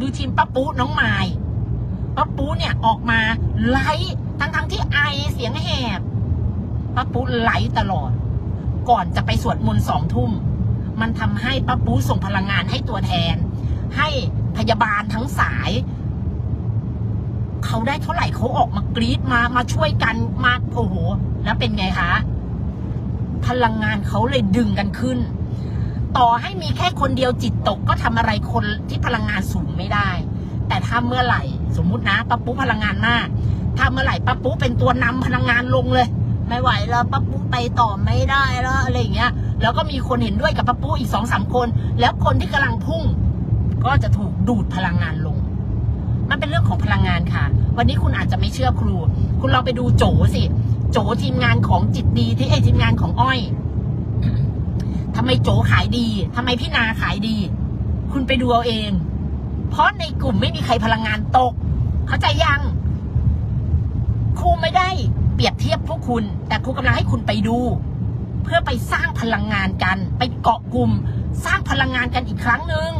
ดูทีมป้าปุ๊น้องไม้ป้าปุ๊เนี่ยออกมาไลฟ์ทั้งทั้งๆที่ไอเสียงแหบป้าปุ๊ไลฟ์ตลอด ก่อนจะไปสวดมนต์สองทุ่ม มันทำให้ป้าปุ๊ส่งพลังงานให้ตัวแทน ให้พยาบาลทั้งสาย เขาได้เท่าไหร่เขาออกมากรีดมามาช่วยกันมาโอ้โห แล้วเป็นไงคะพลังงานเขาเลยดึงกันขึ้น ต่อให้มีแค่คนเดียวจิตตกก็ทำอะไรคนที่พลังงานสูงไม่ได้ แต่ถ้าเมื่อไหร่ สมมุตินะป้าปุ๊พลังงานมากถ้าเมื่อไหร่ป้าปุ๊เป็นตัวนำพลังงานลงเลย ไม่ไหวแล้วป้าปุ๊ไปต่อไม่ได้แล้วอะไรอย่างเงี้ย แล้วก็มีคนเห็นด้วยกับป้าปุ๊อีกสองสามคน แล้วคนที่กำลังพุ่ง ก็จะถูกดูดพลังงานลง มันเป็นเรื่องของพลังงานค่ะ วันนี้คุณอาจจะไม่เชื่อครู คุณลองไปดูโจสิโจทีมงานของจิตดีที่ไอทีมงานของอ้อย ทำไมโจขายดีทำไมพี่นาขายดี คุณไปดูเอาเอง เพราะในกลุ่มไม่มีใครพลังงานตก เข้าใจยังครูไม่ได้เปรียบเทียบพวกคุณ แต่ครูกำลังให้คุณไปดู เพื่อไปสร้างพลังงานกัน ไปเกาะกลุ่ม สร้างพลังงานกันอีกครั้งหนึ่ง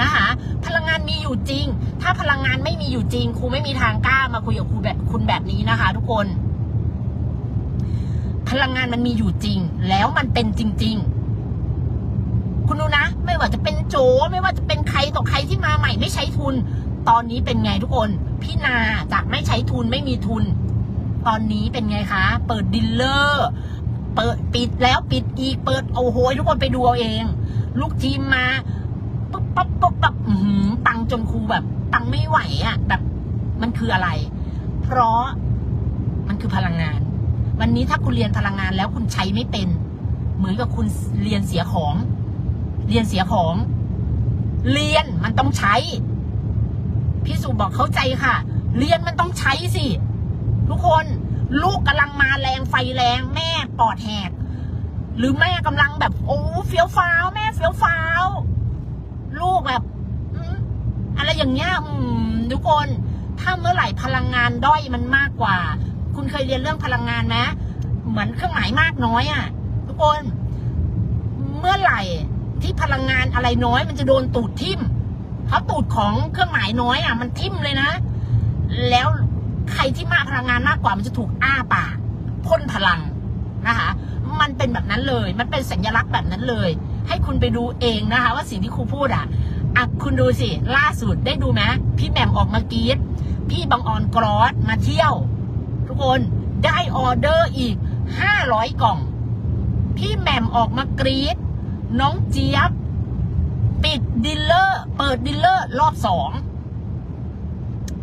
นะคะพลังงานมีอยู่จริง ถ้าพลังงานไม่มีอยู่จริงครูไม่มีทางกล้ามาคุยกับครูแบบคุณแบบนี้นะคะ ทุกคน พลังงานมันมีอยู่จริง แล้วมันเป็นจริง ๆ คุณดูนะ ไม่ว่าจะเป็นโจไม่ว่าจะเป็นใครต่อใครที่มาใหม่ไม่ใช้ทุน ตอนนี้เป็นไงทุกคน พี่นาจากไม่ใช้ทุนไม่มีทุน ตอนนี้เป็นไงคะ เปิดดิลเลอร์เปิดปิดแล้วปิดอีกเปิดโอ้โหทุกคนไปดูเอาเอง ลูกทีมมาปุ๊บปั๊บปุ๊บปั๊บหือปังจนครูแบบปังไม่ไหวอะ่ะ แบบมันคืออะไร เพราะมันคือพลังงาน วันนี้ถ้าคุณเรียนพลังงานแล้วคุณใช้ไม่เป็น เหมือนกับคุณเรียนเสียของ เรียนเสียของ เรียนมันต้องใช้ พี่สุบอกเข้าใจค่ะ เรียนมันต้องใช้สิ ทุกคนลูกกำลังมาแรงไฟแรงแม่ปอดแหก หรือแม่กำลังแบบโอ้เฟี้ยวฟ้าวแม่เฟี้ยวฟ้าวลูกแบบอะไรอย่างเงี้ยทุกคน ถ้าเมื่อไหร่พลังงานด้อยมันมากกว่า คุณเคยเรียนเรื่องพลังงานไหมเหมือนเครื่องหมายมากน้อยอะ่ะ ทุกคน เมื่อไหร่ ที่พลังงานอะไรน้อยมันจะโดนตูดทิ่มเพราะตูดของเครื่องหมายน้อยอะ มันทิ่มเลยนะ แล้วใครที่มากพลังงานมากกว่ามันจะถูกอ้าปากพ่นพลังนะคะ มันเป็นแบบนั้นเลย มันเป็นสัญลักษณ์แบบนั้นเลย ให้คุณไปดูเองนะคะ ว่าสิ่งที่ครูพูดอะอะคุณดูสิ ล่าสุดได้ดูไหมพี่แหม่มออกมากรีดพี่บังออนกรอสมาเที่ยว ทุกคนได้ออเดอร์อีกห้าร้อยกล่อง พี่แหม่มออกมากรีด น้องเจี๊ยบ ปิดดิลเลอร์ เปิดดิลเลอร์ รอบสอง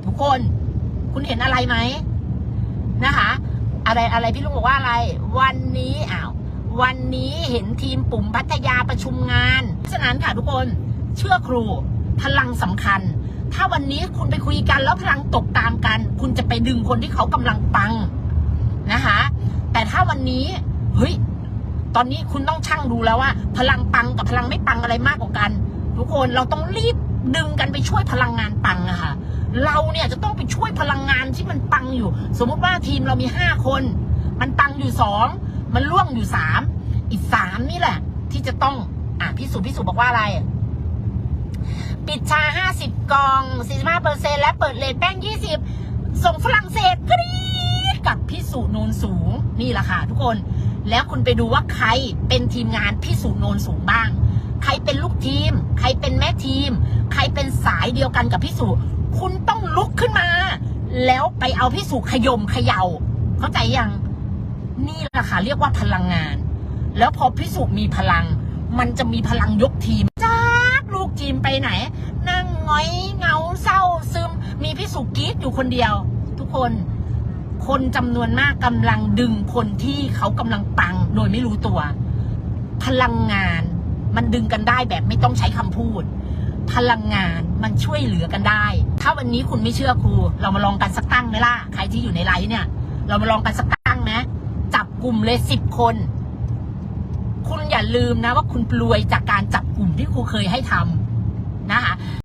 ทุกคน คุณเห็นอะไรไหมนะคะ อะไรอะไรพี่ลุงบอกว่าอะไร วันนี้อ้าววันนี้เห็นทีมปุ่มพัทยาประชุมงานฉะนั้นค่ะทุกคนเชื่อครูพลังสำคัญ ถ้าวันนี้คุณไปคุยกันแล้วพลังตกตามกัน คุณจะไปดึงคนที่เขากำลังปังนะคะ แต่ถ้าวันนี้เฮ้ย ตอนนี้คุณต้องชั่งดูแล้วว่า พลังปังกับพลังไม่ปังอะไรมากกว่ากัน ทุกคนเราต้องรีบดึงกันไปช่วยพลังงานปังอะค่ะ เราเนี่ยจะต้องไปช่วยพลังงานที่มันปังอยู่ สมมุติว่าทีมเรามีห้าคน มันปังอยู่สองมันล่วงอยู่สามอีกสามนี่แหละ ที่จะต้องอะพี่สุพี่สุบอกว่าอะไร ปิดชาห้าสิบกองสี่สิบห้าเปอร์เซ็นและเปิดเลทแป้งยี่สิบส่งฝรั่งเศสกรี๊ดกับพี่สุโนนสูงนี่แหละค่ะทุกคน แล้วคุณไปดูว่าใครเป็นทีมงานพี่สุโนนสูงบ้าง ใครเป็นลูกทีม ใครเป็นแม่ทีม ใครเป็นสายเดียวกันกับพี่สุคุณต้องลุกขึ้นมา แล้วไปเอาพี่สุขยมเขยา่าเข้าใจยังนี่แหละค่ะเรียกว่าพลังงาน แล้วพอพี่สุมีพลัง มันจะมีพลังยกทีมจ้าดลูกทีมไปไหน นั่งหงอยเงาเศร้าซึม มีพี่สุกีดอยู่คนเดียว ทุกคน คนจำนวนมากกำลังดึงคนที่เขากำลังปังโดยไม่รู้ตัว พลังงานมันดึงกันได้แบบไม่ต้องใช้คำพูด พลังงานมันช่วยเหลือกันได้ ถ้าวันนี้คุณไม่เชื่อครู เรามาลองกันสักตั้งไหมล่ะ ใครที่อยู่ในไลฟ์เนี่ย เรามาลองกันสักตั้งไหมจับกลุ่มเลยสิบคน คุณอย่าลืมนะว่าคุณรวยจากการจับกลุ่มที่ครูเคยให้ทำนะคะ